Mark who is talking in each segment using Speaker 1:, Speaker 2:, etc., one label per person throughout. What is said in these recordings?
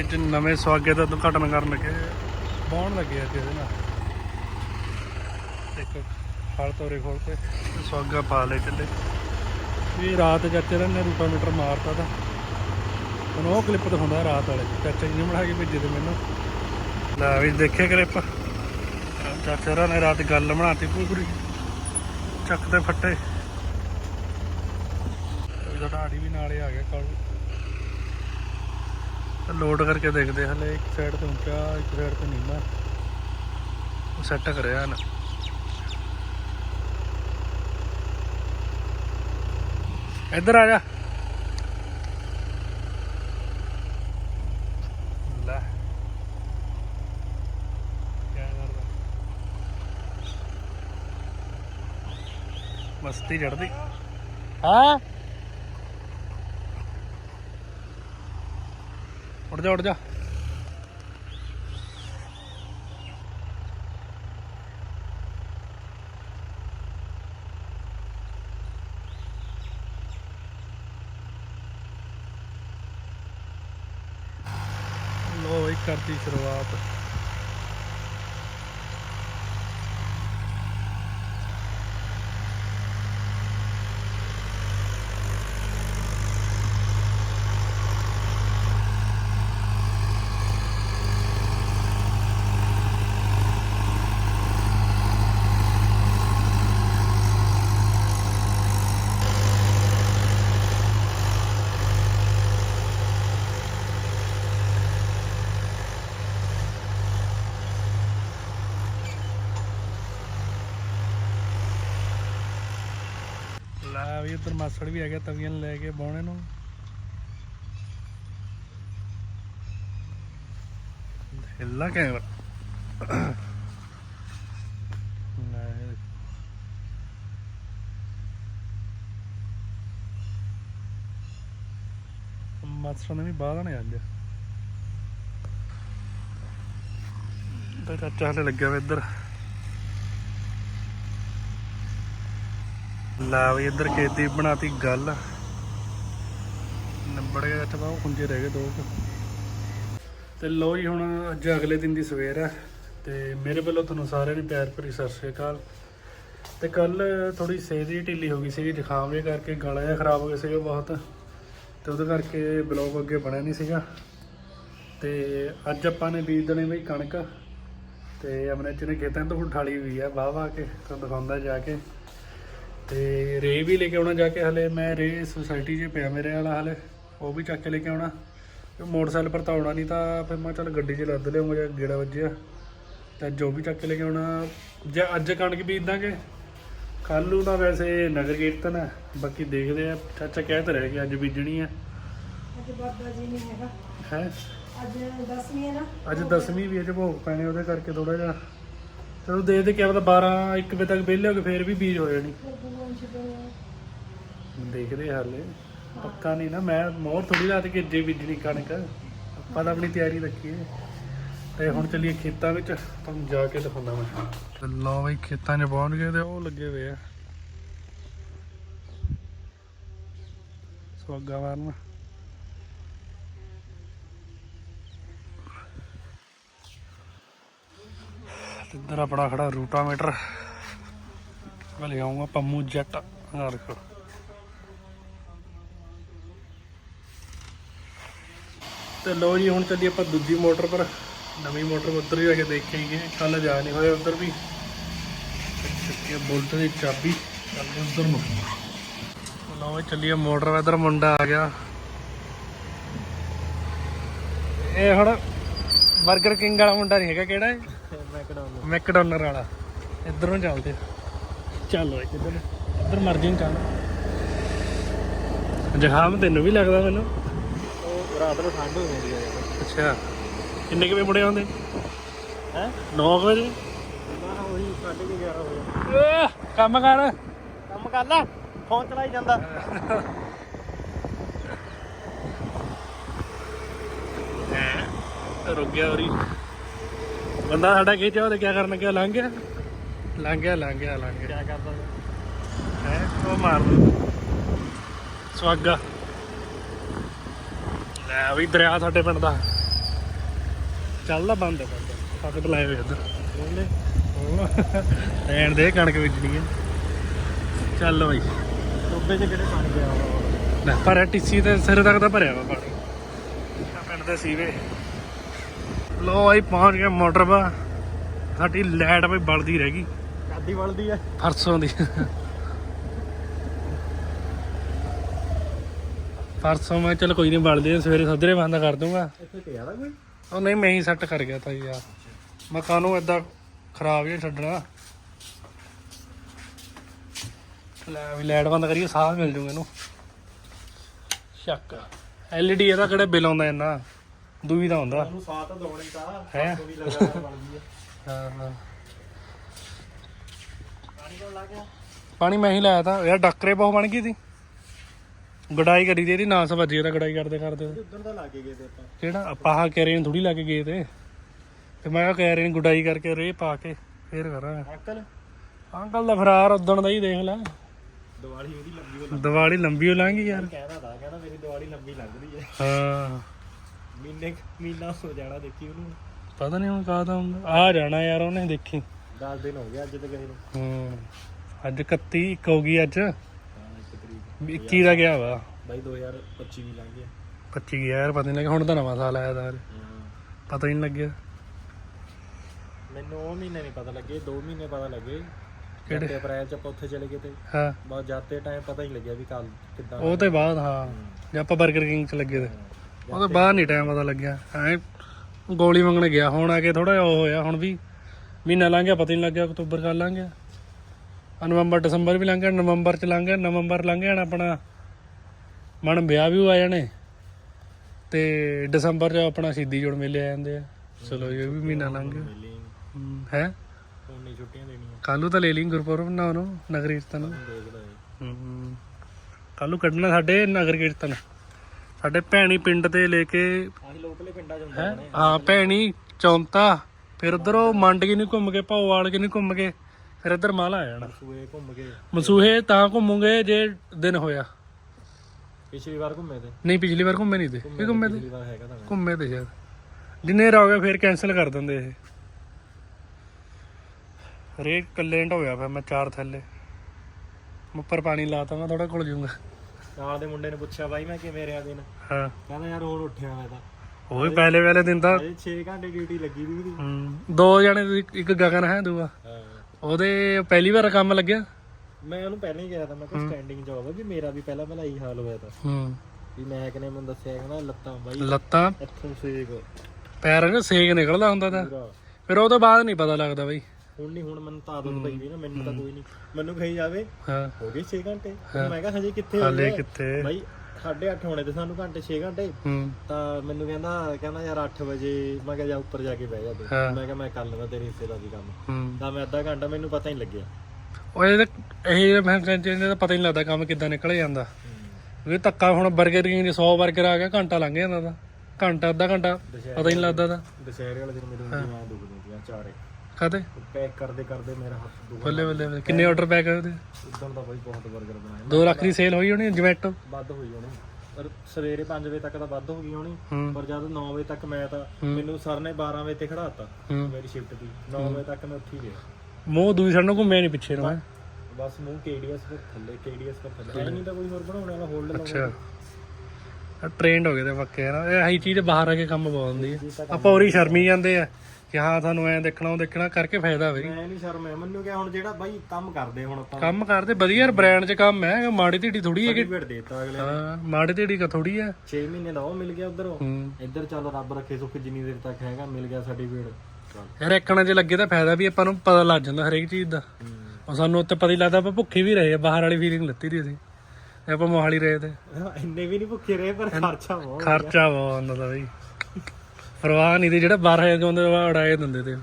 Speaker 1: ਵੀ ਅੱਜ ਨਵੇਂ ਸਵਾਗੇ ਦਾ ਉਦਘਾਟਨ ਕਰਨ ਲੱਗੇ ਬਾਉਣ ਲੱਗੇ ਅੱਜ ਇਹਦੇ ਨਾਲ। ਇੱਕ ਹਲ ਤੋਰੇ ਖੋਲ ਕੇ। ਤੇ ਸਵਾਗਾ ਪਾ ਲੈ ਚੱਲੇ ਵੀ ਰਾਤ ਚਾਚੇ ਨੇ ਰੂਟਾਮੀਟਰ ਮਾਰਤਾ ਤਾਂ। ਹੁਣ ਉਹ ਕਲਿੱਪ ਦਿਖਾਉਂਦਾ ਰਾਤ ਵਾਲੇ। ਚਾਚਾ ਜੀ ਨੇ ਬਣਾ ਕੇ ਭੇਜੇ ਤੇ ਮੈਨੂੰ। ਲੈ ਵੀ ਦੇਖੇ ਕਲਿੱਪ ਚਾਚਾ ਨੇ ਰਾਤ ਗੱਲ ਬਣਾਤੀ ਪੂਰੀ। ਚੱਕ ਤੇ ਫੱਟੇ। ਉਹਦਾ ਢਾੜੀ ਵੀ ਨਾਲੇ ਆ ਗਿਆ ਕੱਲ। ਲੋਡ ਕਰਕੇ ਦੇਖਦੇ ਹਲੇ ਇੱਕ ਸਾਈਡ ਤੇ ਉੱਚਾ, ਇੱਕ ਸਾਈਡ ਤੇ ਨੀਵਾਂ। ਉਹ ਸੈੱਟ ਕਰਿਆ ਨਾ ਇੱਧਰ ਆ ਜਾ। ਲੈ। ਮਸਤੀ ਚੜਦੀ ਹਾਂ? ਉੱਡ ਜਾ ਉੱਡ ਜਾ। ਲੋ ਇੱਕ ਕਰਤੀ ਸ਼ੁਰੂਆਤ। ਲੈ ਵੀ ਮਾਸੜ ਵੀ ਆ ਗਿਆ ਤਵੀਆਂ ਲੈ ਕੇ ਬਾਉਣੇ ਨੂੰ। ਹਿੱਲਾ ਕੈਮਰਾ। ਮਾਸੜ ਨੇ ਵੀ ਬਾਹਰ ਨੇ ਅੱਜ। ਤੇ ਚਾਚਾ ਹਲੇ ਲੱਗਿਆ ਵਾ ਇੱਧਰ। ਲਾ ਵੀ ਇੱਧਰ ਖੇਤੀ ਦੀ ਬਣਾਤੀ ਗੱਲ। ਨੰਬੜ ਗਿਆ ਇੱਥੇ ਬਾਹਰ ਖੁੰਝੇ ਰਹਿ ਗਏ ਦੋ ਕੁ। ਤੇ ਲੋ ਜੀ, ਹੁਣ ਅੱਜ ਅਗਲੇ ਦਿਨ ਦੀ ਸਵੇਰ ਹੈ ਤੇ ਮੇਰੇ ਵੱਲੋਂ ਤੁਹਾਨੂੰ ਸਾਰਿਆਂ ਨੂੰ ਪਿਆਰ ਭਰੀ ਸਤਿ ਸ਼੍ਰੀ ਅਕਾਲ। ਤੇ ਕੱਲ ਥੋੜੀ ਸਿਹਤ ਜਿਹੀ ਢਿੱਲੀ ਹੋ ਗਈ ਸੀਗੀ, ਜ਼ੁਕਾਮ ਦੇ ਕਰਕੇ ਗਲਾ ਜਿਹਾ ਖਰਾਬ ਹੋ ਗਿਆ ਸੀਗਾ ਬਹੁਤ। ਤੇ ਉਹਦੇ ਕਰਕੇ ਬਲੌਗ ਅੱਗੇ ਬਣਿਆ ਨਹੀਂ ਸੀਗਾ। ਤੇ ਅੱਜ ਆਪਾਂ ਨੇ ਬੀਜ ਦੇਣੇ ਬਈ ਕਣਕ। ਤੇ ਆਪਣੇ ਚ ਨੇ ਖੇਤਾਂ ਤੋਂ ਉਠਾਲੀ ਹੋਈ ਆ ਵਾਹ ਵਾਹ ਕੇ, ਤੁਹਾਨੂੰ ਦਿਖਾਉਂਦਾ ਜਾ ਕੇ। ਤੇ ਰੇ ਵੀ ਲੈ ਕੇ ਆਉਣਾ ਜਾ ਕੇ ਹਲੇ ਮੈਂ ਰੇ ਸੁਸਾਇਟੀ 'ਚ ਪਿਆ ਮੇਰੇ ਵਾਲਾ ਹਲੇ ਉਹ ਵੀ ਚੱਕ ਕੇ ਲੈ ਕੇ ਆਉਣਾ। ਮੋਟਰਸਾਈਕਲ ਪਰ ਤਾਂ ਆਉਣਾ ਨਹੀਂ ਤਾਂ ਫਿਰ ਮੈਂ ਚੱਲ ਗੱਡੀ 'ਚ ਲੱਦ ਲਿਆਉਂਗਾ ਜਾਂ ਗੇੜਾ ਵੱਜਿਆ। ਤੇ ਜੋ ਵੀ ਚੱਕ ਕੇ ਲੈ ਕੇ ਆਉਣਾ। ਜੇ ਅੱਜ ਕਣਕ ਬੀਜ ਦਾਂਗੇ ਕੱਲ ਨੂੰ ਤਾਂ ਵੈਸੇ ਨਗਰ ਕੀਰਤਨ ਹੈ ਬਾਕੀ ਦੇਖਦੇ ਆ ਚਾਚਾ ਕਹਿ ਤਾਂ ਰਿਹਾ ਕਿ ਅੱਜ ਬੀਜਣੀ ਹੈ।
Speaker 2: ਅੱਜ ਬਾਬਾ ਜੀ ਹੈਗਾ।
Speaker 1: ਹੈ?
Speaker 2: ਅੱਜ ਦਸਵੀਂ ਹੈ ਨਾ।
Speaker 1: ਅੱਜ ਦਸਵੀਂ ਵੀ ਅਜੇ ਭੋਗ ਪੈਣੇ ਉਹਦੇ ਕਰਕੇ ਥੋੜਾ ਜਿਹਾ। ਚਲੋ ਦੇਖਦੇ ਕਿਆ ਪਤਾ 12 1 ਵਜੇ ਤੱਕ ਵਿਹਲੇ ਹੋ ਕੇ ਫੇਰ ਵੀ ਬੀਜ ਹੋ ਜਾਣੀ।
Speaker 2: ਜਦੋਂ
Speaker 1: ਦੇਖਦੇ ਹਾਲੇ। ਪੱਕਾ ਨਹੀਂ ਨਾ, ਮੈਂ ਮੋਹਰ ਥੋੜੀ ਰਾਤ ਕੇ ਅੱਜੇ ਬੀਜਣੀ ਕਣਕ। ਆਪਾਂ ਤਾਂ ਆਪਣੀ ਤਿਆਰੀ ਰੱਖੀਏ ਤੇ ਹੁਣ ਚੱਲੀਏ ਖੇਤਾਂ ਵਿੱਚ, ਤੁਹਾਨੂੰ ਜਾ ਕੇ ਦਿਖਾਉਂਦਾ ਮੈਂ। ਤੇ ਲਓ ਬਈ, ਖੇਤਾਂ 'ਚ ਪਹੁੰਚ ਗਏ ਤੇ ਉਹ ਲੱਗੇ ਹੋਏ ਆ। ਸਵਾਗਾ ਮਾਰਨ। ਤੇ ਇੱਧਰ ਆਪਣਾ ਖੜਾ ਰੂਟਾਮੀਟਰ। ਲਿਆਉਂਗਾ ਪੰਮੂ ਜੱਟ ਆ ਦੇਖੋ ਤੇ ਲੋ ਜੀ ਹੁਣ ਚੱਲੀ ਆਪਾਂ ਦੂਜੀ ਮੋਟਰ ਪਰ। ਨਵੀਂ ਮੋਟਰ ਉੱਧਰ ਹੀ ਜਾ ਕੇ ਦੇਖ ਕੇ ਆਈਏ ਕੱਲ ਜਾ ਨਹੀਂ ਹੋਇਆ ਉੱਧਰ ਵੀ। ਚੱਕੀ ਬੋਲਟ ਦੀ ਚਾਬੀ ਚੱਲਦੇ ਉੱਧਰ ਨੂੰ। ਲੋ ਚੱਲੀਏ ਮੋਟਰ ਇੱਧਰ ਮੁੰਡਾ ਆ ਗਿਆ। ਇਹ ਹੁਣ 버ਗਰ ਕਿੰਗ ਵਾਲਾ ਮੁੰਡਾ ਨਹੀਂ ਹੈਗਾ ਕਿਹੜਾ ਹੈ
Speaker 2: ਮੈਕਡੋਨਲਡ
Speaker 1: ਮੈਕਡੋਨਰ ਵਾਲਾ। ਇੱਧਰੋਂ ਚੱਲਦੇ ਚੱਲ ਓਏ ਇੱਧਰ ਇੱਧਰ ਮਰਜ਼ੀ ਚੱਲ ਜ਼ੁਕਾਮ ਤੈਨੂੰ ਵੀ ਲੱਗਦਾ ਮੈਨੂੰ।
Speaker 2: ਉਹ ਰਾਤ ਨੂੰ ਠੰਡ ਹੋ ਜਾਂਦੀ ਹੈ।
Speaker 1: ਅੱਛਾ। ਕਿੰਨੇ ਕੁ ਵਜੇ ਮੁੜੇ ਆਉਂਦੇ?
Speaker 2: ਹੈ?
Speaker 1: 9 ਵਜੇ?
Speaker 2: ਨਾ ਉਹੀ 11:30 ਹੋ
Speaker 1: ਆਹ, ਕੰਮ ਕਰ।
Speaker 2: ਕੰਮ ਕਰ ਲੈ ਫੋਨ ਚਲਾਈ ਜਾਂਦਾ।
Speaker 1: ਰੁਕ ਗਿਆ ਹੋਰੀ ਬੰਦਾ ਸਾਡਾ ਖੇਚਿਆ ਉਹਦੇ ਕੀ ਕਰਨ ਗਿਆ ਲੰਘ ਗਿਆ। ਲੰਘ ਗਿਆ ਲੰਘ ਗਿਆ ਲੰਘ ਗਿਆ
Speaker 2: ਕੀ ਕਰਦਾ
Speaker 1: ਹੈ? ਉਹ ਮਾਰ ਦੋ ਸਵਾਗਾ ਲੈ ਵੀ ਦਰਿਆ ਸਾਡੇ ਪਿੰਡ ਦਾ। ਚੱਲਦਾ ਬੰਦ। ਬੰਦ ਪੱਕ ਲਾਏ ਹੋਏ ਇੱਧਰ। ਦੇ ਕਣਕ ਬੀਜਣੀ ਹੈ ਚੱਲ ਬਈ।
Speaker 2: ਟੋਬੇ 'ਚ ਕਿਹੜੇ ਪਾਣੀ ਵਾ
Speaker 1: ਲੈ ਭਰਿਆ ਟਿੱਸੀ ਤੇ ਸਿਰ ਤੱਕ ਤਾਂ ਭਰਿਆ ਵਾ ਪਾਣੀ। ਪਿੰਡ ਦੇ ਸੀਵੇ। ਲੋ ਆਈ ਪਹੁੰਚ ਗਏ ਮੋਟਰ ਪਾ ਸਾਡੀ ਲਾਈਟ ਬਈ ਬਲਦੀ ਰਹਿ ਗਈ।
Speaker 2: ਕਾਦੀ ਵਲਦੀ ਆ।
Speaker 1: ਪਰਸੋਂ ਦੀ। ਪਰਸੋਂ ਮੈਂ ਚਲ ਕੋਈ ਨਹੀਂ ਬਲਦੀ ਸਵੇਰੇ ਸੱਜਰੇ ਬੰਦ ਕਰ ਦੂੰਗਾ।
Speaker 2: ਇੱਥੇ ਪਿਆ ਦਾ ਕੋਈ?
Speaker 1: ਉਹ ਨਹੀਂ ਮੈਂ ਹੀ ਸੈੱਟ ਕਰ ਗਿਆ ਤਾਂ ਯਾਰ। ਮੈਂ ਕਾਹਨੂੰ ਏਦਾਂ ਖਰਾਬ ਜਿਹਾ ਛੱਡਣਾ? ਲੈ ਵੀ ਲਾਈਟ ਬੰਦ ਕਰੀਏ ਸਾਹ ਮਿਲ ਜੂਗਾ ਇਹਨੂੰ ਸ਼ੱਕ ਐਲਈਡੀ ਇਹਦਾ ਕਿਹੜਾ ਬਿੱਲ ਆਉਂਦਾ ਇੰਨਾ? ਦੂਈ ਦਾ ਹੁੰਦਾ
Speaker 2: ਉਹਨੂੰ ਸਾਹ ਤਾਂ ਦੋਣੇ ਤਾਂ
Speaker 1: ਹੈ?
Speaker 2: ਵੀ ਲਗਾਤਾਰ ਵਲਦੀ ਆ।
Speaker 1: ਹਾਂ ਹਾਂ।
Speaker 2: ਪਾਣੀ
Speaker 1: ਮੈਂ ਹੀ ਲਾਇਆ ਤਾਂ ਯਾਰ ਡੱਕਰੇ ਬਹੁਤ ਬਣ ਗਈ ਸੀ। ਗੜਾਈ ਕਰੀ ਦੀ ਇਹਦੀ ਨਾਸ ਵੱਜੀ ਇਹਦਾ ਗੜਾਈ ਕਰਦੇ ਕਰਦੇ।
Speaker 2: ਉਧਰ ਤਾਂ ਲਾ ਕੇ ਗਏ ਤੇ ਆਪਾਂ।
Speaker 1: ਕਿਹੜਾ? ਆਪਾਂ ਆਹ ਕੈਰੇਨ ਥੋੜੀ ਲਾ ਕੇ ਗਏ ਤੇ। ਤੇ ਮੈਂ ਕਿਹਾ ਕੈਰੇਨ ਗੁਡਾਈ ਕਰਕੇ ਰੇ ਪਾ ਕੇ ਫੇਰ ਕਰਾਂਗੇ
Speaker 2: ਅੰਕਲ?
Speaker 1: ਅੰਕਲ ਦਾ ਫਰਾਰ ਉਦਣ ਦਾ ਹੀ ਦੇਖ ਲੈ।
Speaker 2: ਦੀਵਾਲੀ ਉਹਦੀ ਲੰਬੀ ਉਹ
Speaker 1: ਦੀਵਾਲੀ ਲੰਬੀ ਹੋ ਲਾਂਗੀ ਯਾਰ।
Speaker 2: ਕਹਿਦਾ ਦਾ ਕਹਿੰਦਾ ਮੇਰੀ ਦੀਵਾਲੀ ਲੰਬੀ ਲੱਗਦੀ ਹੈ।
Speaker 1: ਹਾਂ।
Speaker 2: ਮਹੀਨੇ ਮਹੀਨਾ ਹੋ ਜਾਣਾ ਦੇਖੀ ਉਹਨੂੰ।
Speaker 1: ਪਤਾ ਨਹੀਂ ਹੁਣ ਕਾਹਦਾ ਹੁੰਦਾ। ਆ ਜਾਣਾ ਯਾਰ ਉਹਨੇ ਦੇਖੀ।
Speaker 2: 10 ਦਿਨ ਹੋ ਗਏ ਅੱਜ ਤੇ ਗਏ ਨੂੰ।
Speaker 1: ਹੂੰ। ਅੱਜ 31 ਇੱਕ ਹੋ ਗਈ ਅੱਜ।
Speaker 2: ਹਾਂ ਇੱਕ ਤਰੀਕ।
Speaker 1: 21 ਦਾ ਗਿਆ ਵਾ।
Speaker 2: ਬਾਈ 2025 ਵੀ ਲੰਘ ਗਿਆ।
Speaker 1: 25 ਗਿਆ ਯਾਰ ਪਤਾ ਨਹੀਂ ਲੱਗਿਆ। ਹੁਣ ਤਾਂ ਨਵਾਂ ਸਾਲ ਆਇਆ ਦਾ ਪਤਾ ਹੀ ਨਹੀਂ ਲੱਗਿਆ।
Speaker 2: ਮੈਨੂੰ ਉਹ ਮਹੀਨੇ ਨਹੀਂ ਪਤਾ ਲੱਗੇ 2 ਮਹੀਨੇ ਪਤਾ ਲੱਗੇ।
Speaker 1: ਕਿਹੜੇ?
Speaker 2: ਅਪ੍ਰੈਲ ਚ ਆਪਾਂ ਉੱਥੇ ਚਲੇ ਗਏ ਤੇ।
Speaker 1: ਹਾਂ।
Speaker 2: ਬਾਅਦ ਜਾਤੇ ਟਾਈਮ ਪਤਾ ਹੀ ਲੱਗਿਆ ਵੀ ਕੱਲ ਕਿੱਦਾਂ
Speaker 1: ਉਹ ਤੇ ਬਾਅਦ ਹਾਂ। ਜੇ ਆਪਾਂ 버ਗਰ ਕਿੰਗ ਚ ਲੱਗੇ ਤੇ। ਉਹ ਤੋਂ ਬਾਅਦ ਨਹੀਂ ਟਾਈਮ ਪਤਾ ਲੱਗਿਆ। ਐ ਗੋਲੀ ਮੰਗਣ ਗਿਆ। ਹੁਣ ਆ ਕੇ ਥੋੜਾ ਜਿਹਾ ਉਹ ਹੋਇਆ। ਹੁਣ ਵੀ ਮਹੀਨਾ ਲੰਘ ਗਿਆ ਪਤਾ ਨਹੀਂ ਲੱਗਿਆ ਅਕਤੂਬਰ ਕੱਲ ਲੰਘ ਗਿਆ। ਆ ਨਵੰਬਰ ਦਸੰਬਰ ਵੀ ਲੰਘ ਗਿਆ ਨਵੰਬਰ ਚ ਲੰਘ ਗਿਆ ਨਵੰਬਰ ਲੰਘ ਜਾਣਾ ਆਪਣਾ। ਮਨ ਵਿਆਹ ਵੀ ਆ ਜਾਣੇ। ਤੇ ਦਸੰਬਰ ਚ ਆਪਣਾ ਸਿੱਧੀ ਜੋੜ ਮੇਲੇ ਆ ਜਾਂਦੇ ਆ। ਚਲੋ ਇਹ ਵੀ ਮਹੀਨਾ ਲੰਘ ਗਿਆ। ਹੈ
Speaker 2: ਉਹਨੇ ਛੁੱਟੀਆਂ ਦੇਣੀਆਂ।
Speaker 1: ਕੱਲੂ ਤਾਂ ਲੈ ਲਈ ਗੁਰਪੁਰਬ ਨਾ ਉਹਨੂੰ ਨਗਰ ਕੀਰਤਨ।
Speaker 2: ਹੈ
Speaker 1: ਕੱਲੂ ਕੱਢਣਾ ਸਾਡੇ ਨਗਰ ਕੀਰਤਨ। ਸਾਡੇ ਭੈਣੀ ਪਿੰਡ ਤੇ ਲੈ ਕੇ
Speaker 2: ਆਹੀ ਲੋਕਲੇ ਪਿੰਡਾਂ ਚ ਹੁੰਦਾ
Speaker 1: ਹੈਂ? ਹਾਂ ਭੈਣੀ ਚੌਂਤਾ ਫਿਰ ਉਧਰੋਂ ਮੰਡ ਕੇ ਨਹੀਂ ਘੁੰਮ ਕੇ ਭੌਵਾਲ ਕੇ ਨਹੀਂ ਘੁੰਮ ਕੇ ਫਿਰ ਇੱਧਰ ਮਾਲਾ ਆ ਜਾਣਾ।
Speaker 2: ਸੂਏ ਘੁੰਮ ਕੇ।
Speaker 1: ਮਸੂਹੇ ਤਾਂ ਘੁੰਮੂਗੇ ਜੇ ਦਿਨ ਹੋਇਆ।
Speaker 2: ਪਿਛਲੀ ਵਾਰ ਘੁੰਮੇ ਤੇ?
Speaker 1: ਨਹੀਂ ਪਿਛਲੀ ਵਾਰ ਘੁੰਮੇ ਨਹੀਂ ਤੇ। ਇਹ ਘੁੰਮੇ ਤੇ।
Speaker 2: ਪਿਛਲੀ ਵਾਰ ਹੈਗਾ ਤਾਂ ਮੈਂ
Speaker 1: ਘੁੰਮੇ ਤੇ ਸ਼ਾਇਦ ਜਿੰਨੇ ਹੋ ਗਿਆ ਫਿਰ ਕੈਨਸਲ ਕਰ ਦਿੰਦੇ ਇਹ। ਰੇਟ ਕੱਲੇਂਟ ਹੋ ਗਿਆ ਫਿਰ ਮੈਂ ਚਾਰ ਥੱਲੇ। ਉੱਪਰ ਪਾਣੀ ਲਾਤਾ ਮੈਂ ਥੋੜਾ ਕੋਲ ਜਾਊਂਗਾ
Speaker 2: ਨਾਲ ਦੇ ਮੁੰਡੇ ਨੇ ਪੁੱਛਿਆ ਬਾਈ ਮੈਂ ਕਿਵੇਂ ਰਿਹਾ ਦਿਨ?
Speaker 1: ਹਾਂ।
Speaker 2: ਕਹਿੰਦਾ ਯਾਰ ਹੋਰ ਉੱਠਿਆ ਮੈਂ ਤਾਂ।
Speaker 1: ਉਹ ਵੀ ਪਹਿਲੇ ਪਹਿਲੇ ਦਿਨ ਤਾਂ
Speaker 2: ਅਜੇ 6 ਘੰਟੇ ਡਿਊਟੀ ਲੱਗੀ ਵੀ ਉਹਦੀ
Speaker 1: ਹਮ, ਦੋ ਜਣੇ ਇੱਕ ਗਗਨ ਹੈ ਦੂਆ।
Speaker 2: ਹਾਂ।
Speaker 1: ਉਹਦੇ ਪਹਿਲੀ ਵਾਰ ਕੰਮ ਲੱਗਿਆ?
Speaker 2: ਮੈਂ ਉਹਨੂੰ ਪਹਿਲਾਂ ਹੀ ਕਿਹਾ ਤਾਂ ਮੈਂ ਕਿਹਾ ਸਟੈਂਡਿੰਗ ਜੌਬ ਹੈ ਵੀ ਮੇਰਾ ਵੀ ਪਹਿਲਾਂ ਪਹਿਲਾਂ ਇਹੀ ਹਾਲ ਹੋਇਆ ਤਾਂ।
Speaker 1: ਹੂੰ।
Speaker 2: ਵੀ ਮੈਂ ਕਿਨੇ ਮੈਨੂੰ ਦੱਸਿਆ ਕਹਿੰਦਾ ਲੱਤਾਂ ਬਾਈ।
Speaker 1: ਲੱਤਾਂ?
Speaker 2: ਇੱਥੋਂ ਸੇਕ।
Speaker 1: ਪੈਰਾਂ 'ਚ ਸੇਕ ਨਿਕਲਦਾ ਹੁੰਦਾ ਤਾਂ। ਫਿਰ ਉਹ ਤੋਂ ਬਾਅਦ ਨਹੀਂ ਪਤਾ ਲੱਗਦਾ ਬਈ।
Speaker 2: ਹੁਣ ਨਹੀਂ ਹੁਣ ਮੈਨੂੰ ਤਾਂ ਆਦਤ ਪਈ ਵੀ ਨਾ ਮੈਨੂੰ ਤਾਂ ਕੋਈ ਨਹੀਂ ਮੈਨੂੰ ਕਹੀ ਜਾਵੇ
Speaker 1: ਹਾਂ।
Speaker 2: ਹੋ ਗਏ 6 ਘੰਟੇ। ਮੈਂ ਕਿਹਾ ਹਜੇ ਕਿੱਥੇ ਹੋ
Speaker 1: ਹਾਲੇ ਕਿੱਥੇ?
Speaker 2: ਬਾਈ 8:30 ਹੋਣੇ ਤੇ ਸਾਨੂੰ ਘੰਟੇ 6 ਘੰਟੇ।
Speaker 1: ਹੂੰ।
Speaker 2: ਤਾਂ ਮੈਨੂੰ ਕਹਿੰਦਾ ਕਹਿੰਦਾ ਯਾਰ 8 ਵਜੇ ਮੈਂ ਕਿਹਾ ਜਾ ਉੱਪਰ ਜਾ ਕੇ ਬਹਿ ਜਾ ਤੂੰ।
Speaker 1: ਹਾਂ।
Speaker 2: ਮੈਂ ਕਿਹਾ ਮੈਂ ਕਰ ਲੈਂਦਾ ਤੇਰੇ ਹਿੱਸੇ ਦਾ ਵੀ ਕੰਮ।
Speaker 1: ਹੂੰ।
Speaker 2: ਤਾਂ ਮੈਂ ਅੱਧਾ ਘੰਟਾ ਮੈਨੂੰ ਪਤਾ ਹੀ ਨਹੀਂ ਲੱਗਿਆ।
Speaker 1: ਉਹ ਇਹਦੇ ਇਹ ਮੈਂ ਕਹਿੰਦੇ ਇਹਦਾ ਪਤਾ ਹੀ ਨਹੀਂ ਲੱਗਦਾ ਕੰਮ ਕਿੱਦਾਂ ਨਿਕਲ ਜਾਂਦਾ। ਇਹ ਧੱਕਾ ਹੁਣ 버ਗਰ ਕਿੰਗ ਦੀ 100 버ਗਰ ਆ ਗਿਆ ਘੰਟਾ ਲੰਘ ਜਾਂਦਾ ਤਾਂ। ਘੰਟਾ ਅੱਧਾ ਘੰਟਾ ਪਤਾ ਹੀ ਨਹੀਂ ਲੱਗਦਾ ਤਾਂ।
Speaker 2: ਦੁਸ਼ਹਿਰੇ ਵਾਲੇ ਦਿਨ ਮੇਰੇ ਉਂਗਲੀਆਂ ਦੁਖਦੀਆਂ ਚਾਰੇ।
Speaker 1: ਕਦੇ
Speaker 2: ਪੈਕ ਕਰਦੇ ਕਰਦੇ ਮੇਰਾ ਹੱਥ ਦੁਖ
Speaker 1: ਬੱਲੇ ਬੱਲੇ ਬੱਲੇ। ਕਿੰਨੇ ਆਰਡਰ ਪੈਕ ਹੋਏ ਉਹਦੇ?
Speaker 2: ਉਦੋਂ ਦਾ ਬਾਈ ਬਹੁਤ 버ਗਰ ਬਣਾਏ।
Speaker 1: 2 ਲੱਖ ਦੀ ਸੇਲ ਹੋਈ ਹੋਣੀ ਜਮੈਟੋ?
Speaker 2: ਵੱਧ ਹੋਈ ਹੋਣੀ। ਪਰ ਸਵੇਰੇ 5 ਵਜੇ ਤੱਕ ਤਾਂ ਵੱਧ ਹੋ ਗਈ ਹੋਣੀ
Speaker 1: ਹੂੰ।
Speaker 2: ਪਰ ਜਦ 9 ਵਜੇ ਤੱਕ ਮੈਂ ਤਾਂ ਮੈਨੂੰ ਸਰ ਨੇ 12 ਵਜੇ ਤੇ ਖੜਾਤਾ
Speaker 1: ਹੂੰ।
Speaker 2: ਮੇਰੀ ਸ਼ਿਫਟ ਦੀ। 9 ਵਜੇ ਤੱਕ ਮੈਂ ਉੱਥੇ ਹੀ ਗਿਆ।
Speaker 1: ਮੂੰਹ ਦੂਜੀ ਸਾਈਡ ਨੂੰ ਘੁੰਮਿਆ ਨਹੀਂ ਪਿੱਛੇ ਨੂੰ ਹੈਂ।
Speaker 2: ਬਸ ਮੂੰਹ KDS ਪਰ ਥੱਲੇ KDS ਪਰ ਥੱਲੇ। ਐ ਨਹੀਂ ਤਾਂ ਕੋਈ ਹੋਰ ਬਣਾਉਣ ਵਾਲਾ ਹੋਲਡ ਲਾਉਂਦਾ
Speaker 1: ਅੱਛਾ। ਟ੍ਰੇਨਡ ਹੋ ਗਏ ਤੇ ਪੱਕੇ ਹੈ ਨਾ? ਇਹ ਆਹੀ ਚੀਜ਼ ਬਾਹਰ ਆ ਕੇ ਕੰਮ ਬਹੁਤ ਹੁੰਦੀ ਹੈ ਆਪਾਂ ਉਰੀ ਸ਼ਰਮੀ ਜਾਂਦੇ ਆ। ਕਿ ਹਾਂ ਤੁਹਾਨੂੰ ਐਂ ਦੇਖਣਾ ਉਹ ਦੇਖਣਾ ਕਰਕੇ ਫਾਇਦਾ ਹੋਵੇ
Speaker 2: ਮੈਂ ਨਹੀਂ ਸ਼ਰਮ ਹੈ ਮੈਨੂੰ ਕਿਹਾ ਹੁਣ ਜਿਹੜਾ ਬਾਈ ਕੰਮ ਕਰਦੇ ਹੁਣ ਆਪਾਂ।
Speaker 1: ਕੰਮ ਕਰਦੇ ਵਧੀਆ ਯਾਰ ਬ੍ਰਾਂਡ 'ਚ ਕੰਮ ਹੈ ਮਾੜੀ ਢੀਡੀ ਥੋੜੀ ਹੈ ਕਿ
Speaker 2: ਸਰਟੀਫਿਕੇਟ ਦੇਤਾ ਅਗਲੇ
Speaker 1: ਹਾਂ ਮਾੜੀ ਢੀਡੀ ਕਾ ਥੋੜੀ ਹੈ
Speaker 2: 6 ਮਹੀਨੇ ਦਾ ਉਹ ਮਿਲ ਗਿਆ ਉਧਰੋਂ।
Speaker 1: ਹੂੰ।
Speaker 2: ਇੱਧਰ ਚੱਲ ਰੱਬ ਰੱਖੇ ਸੁੱਖ ਜਿੰਨੀ ਦੇਰ ਤੱਕ ਹੈਗਾ ਮਿਲ ਗਿਆ ਸਰਟੀਫਿਕੇਟ
Speaker 1: ਯਾਰ ਇੱਕਣਾ ਲੱਗੇ ਤਾਂ ਫਾਇਦਾ ਵੀ ਆਪਾਂ ਨੂੰ ਪਤਾ ਲੱਗ ਜਾਂਦਾ ਹਰੇਕ ਚੀਜ਼ ਦਾ। ਉਹ ਸਾਨੂੰ ਉੱਤੇ ਪਤਾ ਹੀ ਲੱਗਦਾ ਆਪਾਂ ਭੁੱਖੇ ਵੀ ਰਹੇ ਆ ਬਾਹਰ ਵਾਲੀ ਫੀਲਿੰਗ ਲੱਤੀ ਦੀ ਅਸੀਂ। ਆਪਾਂ ਮੋਹਾਲੀ ਰਹੇ ਤੇ।
Speaker 2: ਇੰਨੇ ਵੀ ਨਹੀਂ ਭੁੱਖੇ ਰਹੇ ਪਰ ਖਰਚਾ ਬਹੁਤ
Speaker 1: ਖਰਚਾ ਬਹੁਤ ਤਾ ਬਈ। ਪਰਵਾਹ ਨਹੀਂ ਤੇ ਜਿਹੜਾ 12000 ਦੇ ਹੁੰਦੇ ਉਹ ਉਡਾਏ ਦਿੰਦੇ ਤੇ।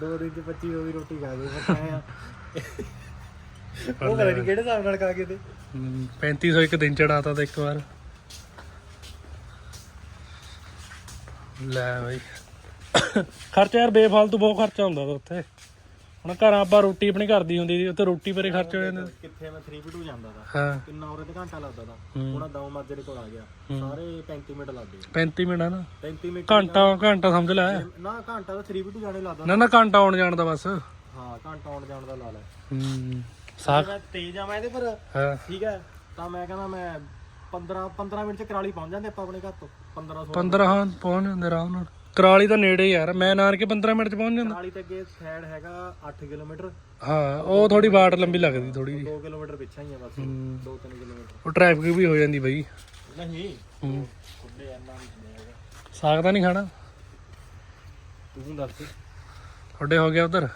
Speaker 2: ਦੋ ਦਿਨ ਚ 25 ਉਹ ਵੀ ਰੋਟੀ ਖਾ ਗਏ ਆਇਆ ਉਹ ਪਤਾ ਨਹੀਂ ਕਿਹੜੇ ਹਿਸਾਬ ਨਾਲ ਖਾ ਗਏ ਤੇ।
Speaker 1: ਹਮ, 3500 ਇੱਕ ਦਿਨ ਚੜਾਤਾ ਤਾਂ ਇੱਕ ਵਾਰ। ਲੈ ਬਈ। ਖਰਚਾ ਯਾਰ ਬੇਫਾਲਤੂ ਬਹੁਤ ਖਰਚਾ ਹੁੰਦਾ ਉੱਥੇ। ਹੁਣ ਘਰਾਂ ਆਪਾਂ ਰੋਟੀ ਆਪਣੀ ਘਰ ਦੀ ਹੁੰਦੀ ਸੀ ਉੱਥੇ ਰੋਟੀ ਪਰੇ ਖਰਚ ਹੋ ਜਾਂਦੇ
Speaker 2: ਕਿੱਥੇ ਮੈਂ 3v2 ਜਾਂਦਾ ਤਾ।
Speaker 1: ਹਾਂ।
Speaker 2: ਕਿੰਨਾ ਉਰੇ ਤੇ ਘੰਟਾ ਲੱਗਦਾ
Speaker 1: ਹੂੰ।
Speaker 2: ਹੁਣ ਦਮ ਮਾਜਰੇ ਕੋਲ ਆ ਗਿਆ। ਸਾਰੇ 35 ਮਿੰਟ ਲੱਗਦੇ
Speaker 1: 35 ਮਿੰਟ ਆ ਨਾ।
Speaker 2: 35 ਮਿੰਟ
Speaker 1: ਘੰਟਾ ਘੰਟਾ ਸਮਝ ਲੈ।
Speaker 2: ਨਾ ਘੰਟਾ ਤਾਂ 3v2 ਜਾਣੇ ਲੱਗਦਾ
Speaker 1: ਨਾ ਨਾ ਘੰਟਾ ਆਉਣ ਜਾਣ ਦਾ ਬਸ।
Speaker 2: ਹਾਂ ਘੰਟਾ ਆਉਣ ਜਾਣ ਦਾ ਲਾ ਲੈ।
Speaker 1: ਹੂੰ।
Speaker 2: ਜੇ ਮੈਂ ਤੇਜ਼ ਆ ਮੈਂ ਇਹਦੇ ਪਰ
Speaker 1: ਹਾਂ।
Speaker 2: ਠੀਕ ਹੈ ਤਾਂ ਮੈਂ ਕਹਿੰਦਾ ਮੈਂ 15 15 ਮਿੰਟ ਚ ਕਰਾਲੀ ਪਹੁੰਚ ਜਾਂਦੇ ਆਪਾਂ ਆਪਣੇ ਘਰ ਤੋਂ। 15 16
Speaker 1: 15 ਹਾਂ ਪਹੁੰਚ ਜਾਂਦੇ ਆਰਾਮ ਨਾਲ। ਕਰਾਲੀ ਤਾਂ ਨੇੜੇ ਯਾਰ ਮੈਂ ਨਾਨਕੇ 15 ਮਿੰਟ ਚ ਪਹੁੰਚ ਜਾਂਦਾ।
Speaker 2: ਕਰਾਲੀ ਤੇ ਅੱਗੇ ਸਾਈਡ ਹੈਗਾ 8 ਕਿਲੋਮੀਟਰ।
Speaker 1: ਹਾਂ ਉਹ ਥੋੜੀ ਬਾਟ ਲੰਬੀ ਲੱਗਦੀ ਥੋੜੀ ਜੀ
Speaker 2: 2 ਕਿਲੋਮੀਟਰ ਪਿੱਛੇ ਹੀ ਆ ਬਸ 2-3 ਕਿਲੋਮੀਟਰ।
Speaker 1: ਉਹ ਟ੍ਰੈਫਿਕ ਵੀ ਹੋ ਜਾਂਦੀ ਬਈ।
Speaker 2: ਨਹੀਂ
Speaker 1: ਹੂੰ।
Speaker 2: ਇੰਨਾ ਨਹੀਂ ਹੈਗਾ।
Speaker 1: ਸਾਗ ਤਾਂ ਨਹੀਂ ਖਾਣਾ?
Speaker 2: ਤੂੰ ਦੱਸ
Speaker 1: ਤੁਹਾਡੇ ਹੋ ਗਿਆ ਉਧਰ?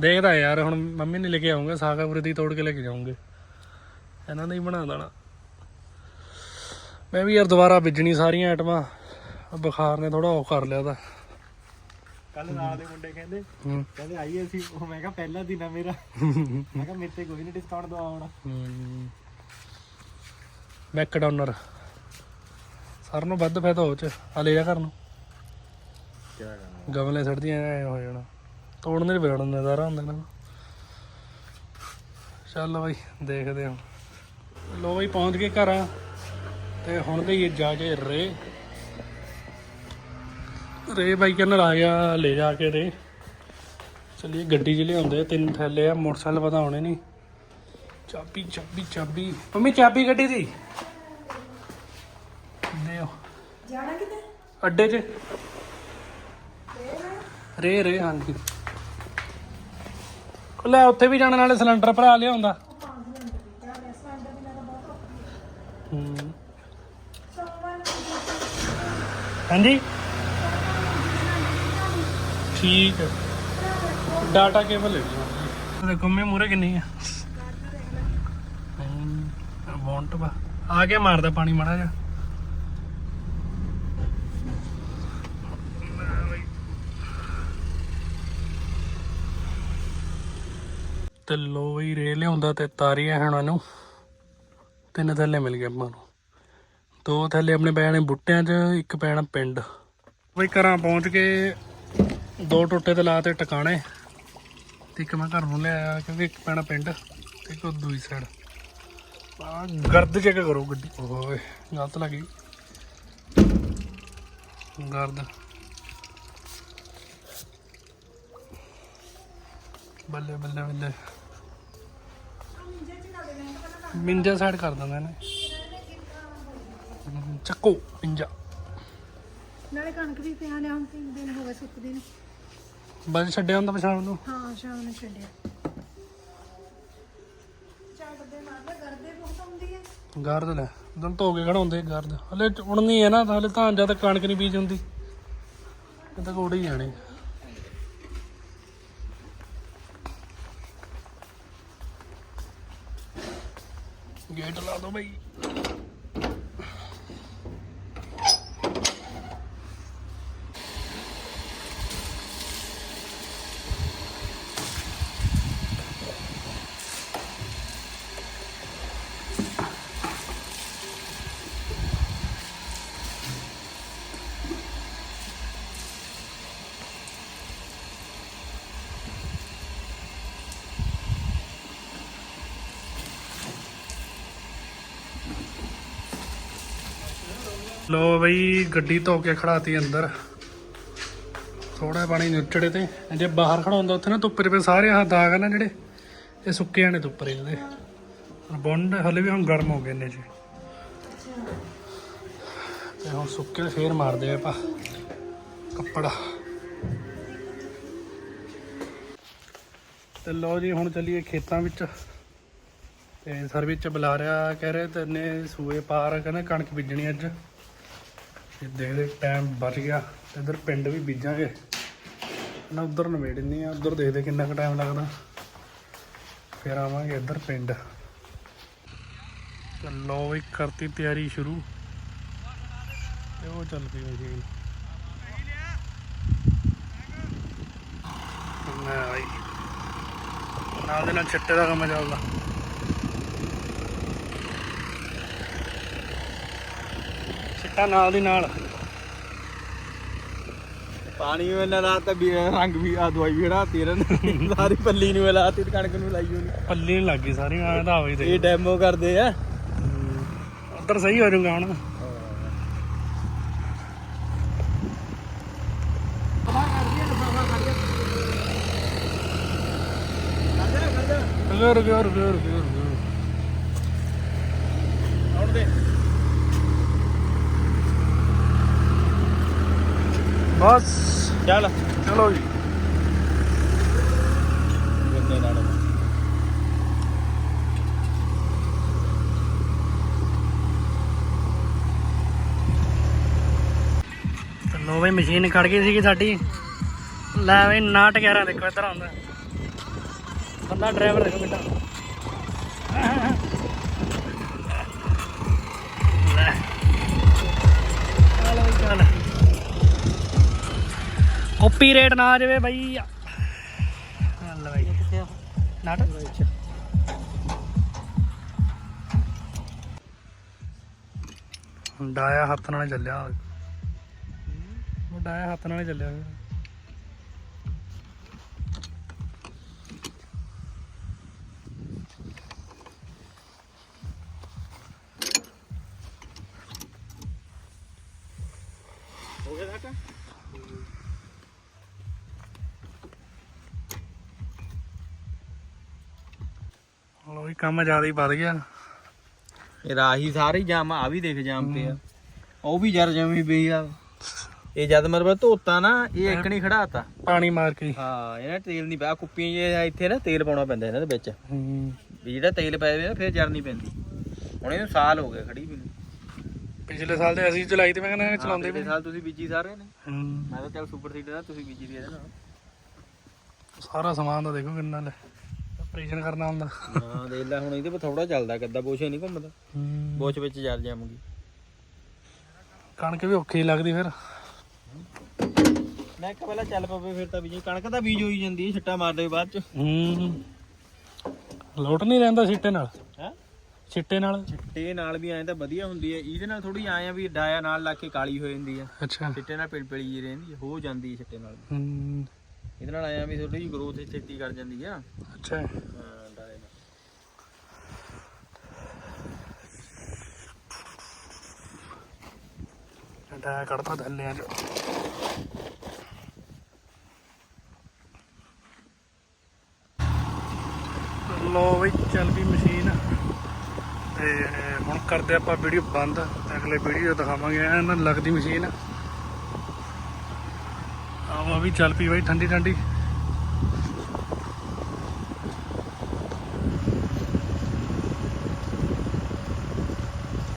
Speaker 1: ਦੇਖਦਾ ਯਾਰ ਹੁਣ ਮੰਮੀ ਨੇ ਲੈ ਕੇ ਆਉਂਗੇ ਸਾਗ ਉਰੇ ਦੀ ਤੋੜ ਕੇ ਲੈ ਕੇ ਜਾਉਂਗੇ ਇਹਨਾਂ ਨੇ ਹੀ ਬਣਾ ਦੇਣਾ। ਮੈਂ ਵੀ ਯਾਰ ਦੁਬਾਰਾ ਬੀਜਣੀ ਸਾਰੀਆਂ ਆਈਟਮਾਂ। ਬੁਖਾਰ ਨੇ ਥੋੜਾ ਆਫ ਕਰ ਲਿਆ ਤਾਂ
Speaker 2: ਕੱਲ ਨਾਲ ਦੇ ਮੁੰਡੇ ਕਹਿੰਦੇ
Speaker 1: ਹੂੰ।
Speaker 2: ਕਹਿੰਦੇ ਆਈਏ ਅਸੀਂ। ਉਹ ਮੈਂ ਕਿਹਾ ਪਹਿਲਾ ਦਿਨ ਆ ਮੇਰਾ। ਮੈਂ ਕਿਹਾ ਮੇਰੇ ਤੇ ਕੋਈ ਨਹੀਂ ਡਿਸਕਾਊਂਟ ਦਵਾਉਣਾ
Speaker 1: ਹੂੰ। ਮੈਕਡੋਨਰ ਸਾਰ ਨੂੰ ਵੱਧ ਫਾਇਦਾ ਹੋ ਚ। ਆ ਲੈ ਜਾ ਘਰ ਨੂੰ।
Speaker 2: ਕੀ ਕਰਨਾ?
Speaker 1: ਗਮਲੇ ਸੜਦੀਆਂ ਐ ਹੋ ਜਾਣਾ। ਤੋੜਨ ਦੇ ਵੇੜਨ ਨਜ਼ਾਰਾ ਹੁੰਦਾ ਨਾ। ਚੱਲ ਬਾਈ ਦੇਖਦੇ ਹਾਂ। ਲੋ ਬਈ ਪਹੁੰਚ ਗਏ ਘਰ। ਤੇ ਹੁਣ ਗਈ ਜਾ ਕੇ ਰੇ। ਰੇ ਬਾਈ ਕਹਿੰਦਾ ਆ ਗਿਆ ਲੈ ਜਾ ਕੇ ਰੇ। ਚਲਿਏ ਗੱਡੀ 'ਚ ਲਿਆਉਂਦੇ ਤਿੰਨ ਥੈਲੇ ਆ ਮੋਟਰਸਾਈਕਲ ਵਧਾਉਣੇ ਨਹੀਂ। ਚਾਬੀ ਚਾਬੀ ਚਾਬੀ। ਮੰਮੀ ਚਾਬੀ ਗੱਡੀ ਦੀ। ਦਿਓ
Speaker 3: ਜਾਣਾ ਕਿਤੇ?
Speaker 1: ਅੱਡੇ 'ਚ। ਰੇ ਰੇ ਹਾਂਜੀ। ਲੈ ਉੱਥੇ ਵੀ ਜਾਣ ਵਾਲੇ ਸਿਲੰਡਰ ਭਰਾ ਲਿਆਉਂਦਾ। ਹਾਂਜੀ? ਠੀਕ ਹੈ। ਡਾਟਾ ਕੇਬਲ ਲੈ ਲਈ ਦੇਖੋ ਮੈਂ ਮੂਰੇ ਕਿੰਨੀ ਆ। ਵਾਂਟ ਵਾ। ਆ ਕੇ ਮਾਰਦਾ ਪਾਣੀ ਮਾੜਾ ਜਿਹਾ। ਤੇ ਲੋ ਬਈ ਰੇ ਲਿਆਉਂਦਾ ਤੇ ਤਾਰੀਆਂ ਹਣਾ ਨੂੰ ਤਿੰਨ ਥੱਲੇ ਮਿਲ ਗਏ ਆਪਾਂ ਨੂੰ। ਦੋ ਥੱਲੇ ਆਪਣੇ ਪੈਣੇ ਬੁੱਟਿਆਂ 'ਚ ਇੱਕ ਪੈਣਾ ਪਿੰਡ। ਬਈ ਘਰਾਂ ਪਹੁੰਚ ਕੇ ਦੋ ਟੋਟੇ ਤੇ ਲਾਤੇ ਟਿਕਾਣੇ। ਤੇ ਇੱਕ ਮੈਂ ਘਰ ਨੂੰ ਲਿਆਇਆ, ਕਿਉਂਕਿ ਇੱਕ ਪੈਣਾ ਪਿੰਡ ਤੇ ਇੱਕ ਉਹ ਦੂਜੀ ਸਾਈਡ ਆ ਗਰਦ ਚੈੱਕ ਕਰੋ ਗੱਡੀ। ਓਏ, ਗਲਤ ਲੱਗੀ ਗਰਦ। ਬੱਲੇ ਬੱਲੇ ਬੱਲੇ। ਮਿੰਜਾ ਸਾਈਡ ਕਰ ਦਿੰਦਾ ਇਹਨੇ। ਚੱਕੋ, ਮਿੰਜਾ।
Speaker 3: ਨਾਲੇ ਕਣਕ ਵੀ ਪਿਆ ਲਿਆ ਹੁਣ ਤਿੰਨ ਦਿਨ ਹੋ ਗਏ ਸੁੱਕਦੀ ਨੂੰ।
Speaker 1: ਬਸ ਛੱਡਿਆ ਹੁੰਦਾ ਪਛਾਣ ਨੂੰ?
Speaker 3: ਹਾਂ ਸ਼ਾਮ ਨੂੰ ਛੱਡਿਆ। ਮਾਰਦਾ ਗਰਦੇ ਬਹੁਤ ਆਉਂਦੀ ਹੈ
Speaker 1: ਗਰਦ ਲੈ ਦਿਨ ਧੋ ਕੇ ਖੜਾਉਂਦੇ ਗਰਦ। ਹਲੇ ਉੜਨੀ ਹੈ ਨਾ ਹਲੇ ਤਾਂ ਜਦ ਕਣਕ ਨਹੀਂ ਬੀਜ ਹੁੰਦੀ। ਇਹ ਤਾਂ ਕੋੜੇ ਹੀ ਜਾਣੇ। ਗੇਟ ਲਾ ਦੋ ਬਈ। ਲੋ ਬਈ, ਗੱਡੀ ਧੋ ਕੇ ਖੜਾਤੀ ਅੰਦਰ। ਥੋੜਾ ਪਾਣੀ ਨੁੱਚੜੇ ਤੇ। ਜੇ ਬਾਹਰ ਖੜਾਉਂਦਾ ਉੱਥੇ ਨਾ ਧੁੱਪੇ ਪੇ ਸਾਰੇ ਆਹ ਦਾਗ ਨਾ ਜਿਹੜੇ, ਇਹ ਸੁੱਕੇ ਆਣੇ ਧੁੱਪਰੇ ਇਹਦੇ ਬੌਂਡ, ਹਲੇ ਵੀ ਹੁਣ ਗਰਮ ਹੋ ਗਏ ਨੇ ਜੀ ਤੇ ਹੁਣ ਸੁੱਕੇ ਫੇਰ ਮਾਰਦੇ ਆਪਾਂ ਕੱਪੜਾ। ਤੇ ਲੋ ਜੀ, ਹੁਣ ਚੱਲੀਏ ਖੇਤਾਂ ਵਿੱਚ। ਤੇ ਸਰਵਿਸ ਚ ਬੁਲਾ ਰਿਹਾ, ਕਹਿ ਰਹੇ ਤੇ ਸੂਏ ਪਾਰ ਕਹਿੰਦੇ ਕਣਕ ਬੀਜਣੀ ਅੱਜ। ਤੇ ਦੇਖਦੇ ਟਾਈਮ ਬਚ ਗਿਆ। ਤੇ ਇਧਰ ਪਿੰਡ ਵੀ ਬੀਜਾਂਗੇ। ਨਾ ਉਧਰ ਨਵੇੜਨੀ ਆ, ਉਧਰ ਦੇਖਦੇ ਕਿੰਨਾ ਕੁ ਟਾਈਮ ਲੱਗਦਾ। ਫਿਰ ਆਵਾਂਗੇ ਇੱਧਰ ਪਿੰਡ। ਤੇ ਲੋ ਵੀ ਕਰਤੀ ਤਿਆਰੀ ਸ਼ੁਰੂ। ਤੇ ਉਹ ਚੱਲ ਪਈ ਮਸ਼ੀਨ ਨਾ ਨਾਲ ਦੇ ਨਾਲ ਛੱਟੇ ਦਾ ਕੰਮ ਚੱਲਦਾ। ਛਿੱਟਾ ਨਾਲ ਦੀ ਨਾਲ।
Speaker 4: ਪਾਣੀ ਵਿੱਚ ਲਾਤਾ ਵੀ ਰੰਗ ਵੀ ਆ ਦਵਾਈ ਵੀ ਹੜਾਤੀ ਇਹਨਾਂ ਸਾਰੀ ਪੱਲੀ ਨੂੰ ਲਾਤੀ ਤੇ ਕਣਕ ਨੂੰ ਲਾਈ ਹੋਣੀ।
Speaker 1: ਪੱਲੀ ਨੂੰ ਲੱਗ ਗਈ ਸਾਰੀ ਐਂ ਤਾਂ ਆਵੇ
Speaker 4: ਇਹ
Speaker 1: ਦੇ
Speaker 4: ਡੈਮੋ ਕਰਦੇ ਆ।
Speaker 1: ਉੱਧਰ ਸਹੀ ਹੋ ਜਾਊਗਾ ਹੁਣ। ਰੁਕਿਓ ਰੁਕਿਓ ਰੁਕਿਓ ਰੁਕਿਓ
Speaker 4: ਆਉਣ ਦੇ।
Speaker 1: ਬਸ।
Speaker 4: ਚੱਲ।
Speaker 1: ਚਲੋ ਜੀ। ਬਈ ਮਸ਼ੀਨ ਖੜ ਗਈ ਸੀਗੀ ਸਾਡੀ। ਲੈ ਬਈ ਨਾਟ 11 ਦੇਖੋ ਇੱਧਰ ਆਉਂਦਾ। ਬੰਦਾ ਡਰਾਈਵਰ ਦੇਖੋ ਕਿੱਡਾ ਓਪੀ ਰੇਟ ਨਾ ਆ ਜਾਵੇ ਬਈ। ਲੈ ਬਈ। ਨਾਟ ਡਾਇਆ ਹੱਥ ਨਾਲ ਚੱਲਿਆ। ਉਹ ਡਾਇਆ ਹੱਥ ਨਾਲ ਚੱਲਿਆ।
Speaker 4: ਹੋ ਗਿਆ ਸਾਡਾ
Speaker 1: ਲੋ ਵੀ ਕੰਮ ਜ਼ਿਆਦਾ ਹੀ ਵੱਧ ਗਿਆ।
Speaker 4: ਇਹ ਰਾਹੀ ਸਾਰੇ ਜਾਮ ਆ ਵੀ ਦੇਖ ਜਾਮ ਤੇ ਆ ਉਹ ਵੀ ਜਰ ਜਮੀ ਪਈ ਆ। ਇਹ ਜਦ ਮਰਬਾ ਧੋਤਾ ਨਾ ਇਹ ਇੱਕ ਨਹੀਂ ਖੜਾਤਾ।
Speaker 1: ਪਾਣੀ ਮਾਰ ਕੇ।
Speaker 4: ਹਾਂ ਇਹਨਾਂ ਤੇਲ ਨਹੀਂ ਪਿਆ ਕੁੱਪੀਆਂ ਜੇ ਇੱਥੇ ਨਾ ਤੇਲ ਪਾਉਣਾ ਪੈਂਦਾ ਇਹਨਾਂ ਦੇ ਵਿੱਚ।
Speaker 1: ਹੂੰ।
Speaker 4: ਵੀ ਜਿਹੜਾ ਤੇਲ ਪੈ ਜਾਵੇ ਨਾ ਫਿਰ ਜਰ ਨਹੀਂ ਪੈਂਦੀ। ਹੁਣ ਇਹਨੂੰ ਸਾਲ ਹੋ ਗਿਆ ਖੜੀ ਵੀ ਨੂੰ।
Speaker 1: ਪਿਛਲੇ ਸਾਲ ਦੇ ਅਸੀਂ ਚਲਾਈ ਤੇ ਮੈਂ ਕਹਿੰਦਾ ਚਲਾਉਂਦੇ ਵੀ।
Speaker 4: ਪਿਛਲੇ ਸਾਲ ਤੁਸੀਂ ਬੀਜੀ ਸਾਰੇ ਨੇ।
Speaker 1: ਹੂੰ।
Speaker 4: ਮੈਂ ਤਾਂ ਚੱਲ ਸੁਪਰ ਸੀਡਰ ਆ ਤੁਸੀਂ ਬੀਜੀ ਦੇ ਇਹਦੇ ਨਾਲ।
Speaker 1: ਸਾਰਾ ਸਮਾਨ ਤਾਂ ਦੇਖੋ ਕਿੰਨਾ ਲੈ। ਆਪਰੇਸ਼ਨ ਕਰਨਾ ਹੁੰਦਾ।
Speaker 4: ਹਾਂ ਦੇਖ ਲੈ ਹੁਣ ਇਹਦੇ ਪਰ ਥੋੜਾ ਚੱਲਦਾ ਕੱਦਾ ਬੋਛੇ ਨਹੀਂ ਘੁੰਮਦਾ। ਬੋਛ ਵਿੱਚ ਜਰ ਜਾਮੂਗੀ
Speaker 1: ਕਣਕ ਵੀ ਔਖੀ ਲੱਗਦੀ ਫਿਰ।
Speaker 4: ਮੈਂ ਕਿਹਾ ਪਹਿਲਾਂ ਚੱਲ ਪਵੇ ਫਿਰ ਤਾਂ ਬੀਜੀ। ਕਣਕ ਤਾਂ ਬੀਜ ਹੋਈ ਜਾਂਦੀ ਹੈ ਛੱਟਾ ਮਾਰਦੇ ਬਾਅਦ ਚ।
Speaker 1: ਹੂੰ। ਲੋਟ ਨਹੀਂ ਰਹਿੰਦਾ ਛਿੱਟੇ ਨਾਲ?
Speaker 4: ਹੈ?
Speaker 1: ਛਿੱਟੇ ਨਾਲ?
Speaker 4: ਛਿੱਟੇ ਨਾਲ ਵੀ ਐਂ ਤਾਂ ਵਧੀਆ ਹੁੰਦੀ ਹੈ। ਇਹਦੇ ਨਾਲ ਥੋੜੀ ਆਏ ਆ ਵੀ ਡਾਇਆ ਨਾਲ ਲਾ ਕੇ ਕਾਲੀ ਹੋ ਜਾਂਦੀ ਆ
Speaker 1: ਅੱਛਾ।
Speaker 4: ਛਿੱਟੇ ਨਾਲ ਪਿਲ ਪਿਲੀ ਜੀ ਰਹਿੰਦੀ ਹੋ ਜਾਂਦੀ ਹੈ ਛਿੱਟੇ ਨਾਲ।
Speaker 1: ਹੂੰ।
Speaker 4: ਇਹਦੇ ਨਾਲ ਆਇਆ ਵੀ ਥੋੜੀ ਜਿਹੀ ਗਰੋਥ ਛੇਤੀ ਕਰ ਜਾਂਦੀ ਆ।
Speaker 1: ਅੱਛਾ।
Speaker 4: ਹਾਂ ਡਾਇਆ ਨਾਲ।
Speaker 1: ਡਾਇਆ ਕੱਢਦਾ ਥੱਲੇ ਚ ਲੋ ਬਈ ਚੱਲ ਵੀ ਮਸ਼ੀਨ ਤੇ ਹੁਣ ਕਰਦੇ ਆਪਾਂ ਵੀਡੀਓ ਬੰਦ। ਅਗਲੇ ਵੀਡੀਓ ਦਿਖਾਵਾਂਗੇ ਇਹਨਾਂ ਲੱਗਦੀ ਮਸ਼ੀਨ। ਵੀ ਚੱਲ ਪਈ ਬਈ ਠੰਡੀ ਠੰਡੀ